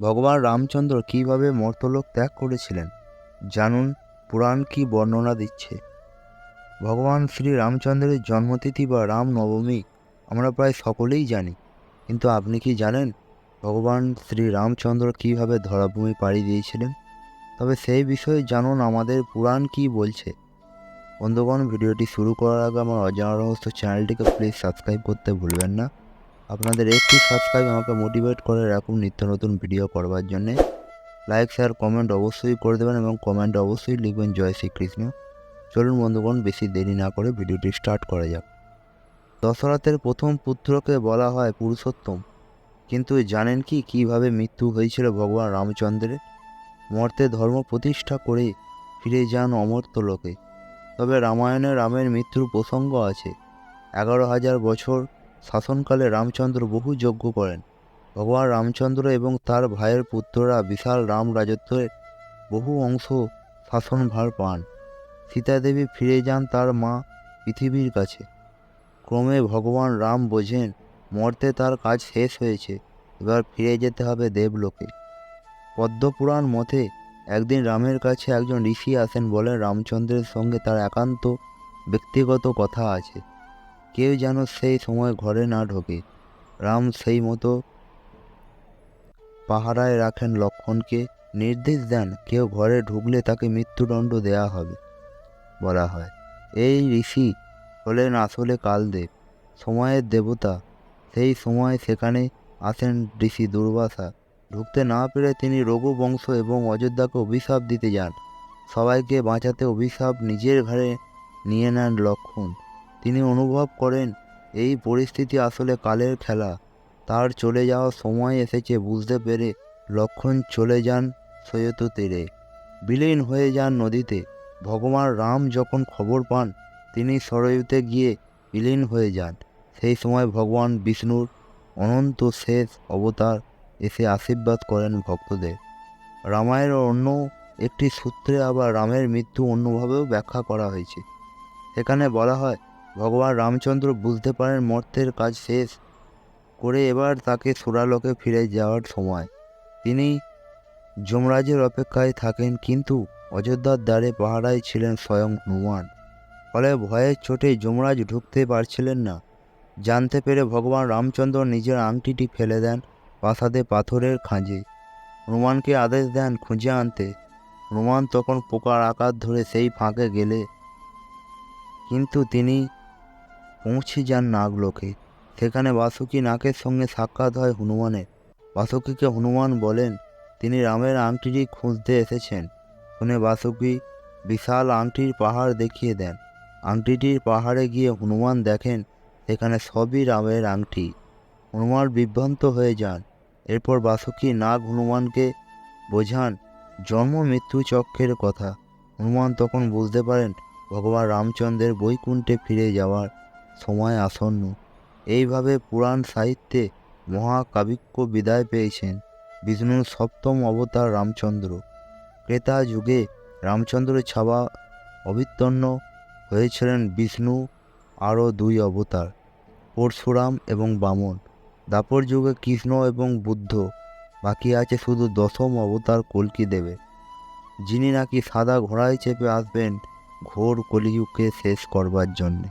ভগবান রামচন্দ্র কীভাবে মর্তলোক ত্যাগ করেছিলেন, জানুন পুরাণ কি বর্ণনা দিচ্ছে। ভগবান শ্রী রামচন্দ্রের জন্মতিথি বা রাম নবমী আমরা প্রায় সকলেই জানি, কিন্তু আপনি কি জানেন ভগবান শ্রী রামচন্দ্র কীভাবে ধরাভূমি পাড়ি দিয়েছিলেন? তবে সেই বিষয়ে জানুন আমাদের পুরাণ কি বলছে। বন্ধুগণ, ভিডিওটি শুরু করার আগে আমার অজানা রহস্য চ্যানেলটিকে প্লিজ সাবস্ক্রাইব করতে ভুলবেন না। আপনাদের একটি সাবস্ক্রাইব আমাকে মোটিভেট করে এরকম নিত্য নতুন ভিডিও করবার জন্যে। লাইক শেয়ার কমেন্ট অবশ্যই করে দেবেন এবং কমেন্ট অবশ্যই লিখবেন জয় শ্রীকৃষ্ণ। চলুন বন্ধুগণ, বেশি দেরি না করে ভিডিওটি স্টার্ট করা যাক। দশরথের প্রথম পুত্রকে বলা হয় পুরুষোত্তম। কিন্তু জানেন কি, কীভাবে মৃত্যু হয়েছিল ভগবান রামচন্দ্রের? মর্তে ধর্ম প্রতিষ্ঠা করে ফিরে যান অমর্ত্য লোকে। তবে রামায়ণে রামের মৃত্যুর প্রসঙ্গ আছে। এগারো হাজার বছর শাসনকালে রামচন্দ্র বহু যজ্ঞ করেন। ভগবান রামচন্দ্র এবং তার ভাইয়ের পুত্ররা বিশাল রাম রাজত্বের বহু অংশ শাসনভার পান। সীতাদেবী ফিরে যান তার মা পৃথিবীর কাছে। ক্রমে ভগবান রাম বোঝেন, মর্তে তার কাজ শেষ হয়েছে, এবার ফিরে যেতে হবে দেবলোকে। পদ্মপুরাণ মতে একদিন রামের কাছে একজন ঋষি আসেন বলেন রামচন্দ্রের সঙ্গে তার একান্ত ব্যক্তিগত কথা আছে। কেউ যেন সেই সময় ঘরে না ঢোকে। রাম সেই মতো পাহারায় রাখেন লক্ষণকে। নির্দেশ দেন, কেউ ঘরে ঢুকলে তাকে মৃত্যুদণ্ড দেয়া হবে, বলা হয়। এই ঋষি হলেন আসলে কালদেব, সময়ের দেবতা। সেই সময় সেখানে আসেন ঋষি দুর্বাসা। ঢুকতে না পেরে তিনি রঘুবংশ এবং অযোধ্যাকে অভিশাপ দিতে যান। সবাইকে বাঁচাতে অভিশাপ নিজের ঘরে নিয়ে নেন লক্ষণ। তিনি অনুভব করেন, এই পরিস্থিতি আসলে কালের খেলা। তার চলে যাওয়ার সময় এসেছে, বুঝতে পেরে লক্ষণ চলে যান সৈয়ত তীরে। বিলীন হয়ে যান নদীতে। ভগবান রাম যখন খবর পান, তিনি সরয়ুতে গিয়ে বিলীন হয়ে যান। সেই সময় ভগবান বিষ্ণুর অনন্ত শেষ অবতার এসে আশীর্বাদ করেন ভক্তদের। রামায়ণের অন্য একটি সূত্রে আবার রামের মৃত্যু অন্যভাবেও ব্যাখ্যা করা হয়েছে। সেখানে বলা হয় ভগবান রামচন্দ্র বুঝতে পারেন মর্তের কাজ শেষ করে এবার তাকে সুরালোকে ফিরে যাওয়ার সময়। তিনি যমরাজের অপেক্ষায় থাকেন, কিন্তু অযোধ্যার দ্বারে পাহারায় ছিলেন স্বয়ং হনুমান। ফলে ভয়ের চোটে যমরাজ ঢুকতে পারছিলেন না। জানতে পেরে ভগবান রামচন্দ্র নিজের আংটিটি ফেলে দেন প্রাসাদে পাথরের খাঁজে। হনুমানকে আদেশ দেন খুঁজে আনতে। হনুমান তখন পোকার আকার ধরে সেই ফাঁকে গেলে। কিন্তু তিনি পৌঁছে যান নাগলোকে। সেখানে বাসুকি নাকের সঙ্গে সাক্ষাৎ হয় হনুমানের। বাসুকিকে হনুমান বলেন, তিনি রামের আংটিটি খুঁজতে এসেছেন। শুনে বাসুকি বিশাল আংটির পাহাড় দেখিয়ে দেন। আংটিটির পাহাড়ে গিয়ে হনুমান দেখেন, সেখানে সবই রামের আংটি। হনুমান বিভ্রান্ত হয়ে যান। এরপর বাসুকি নাগ হনুমানকে বোঝান, জন্ম মৃত্যু চক্রের কথা। হনুমান তখন বুঝতে পারেন, ভগবান রামচন্দ্রের বৈকুণ্ঠে ফিরে যাওয়ার সময় আসন্ন। এইভাবে পুরাণ সাহিত্যে মহাকাবিক্য বিদায় পেয়েছেন বিষ্ণুর সপ্তম অবতার রামচন্দ্র। ক্রেতা যুগে রামচন্দ্রের ছাবা অবিতন্ন হয়েছিলেন বিষ্ণু আরও দুই অবতার, পরশুরাম এবং বামন। দাপর যুগে কৃষ্ণ এবং বুদ্ধ, বাকি আছে শুধু দশম অবতার কল্কি দেবে যিনি নাকি সাদা ঘোড়ায় চেপে আসবেন ঘোর কলিযুগকে শেষ করবার জন্যে।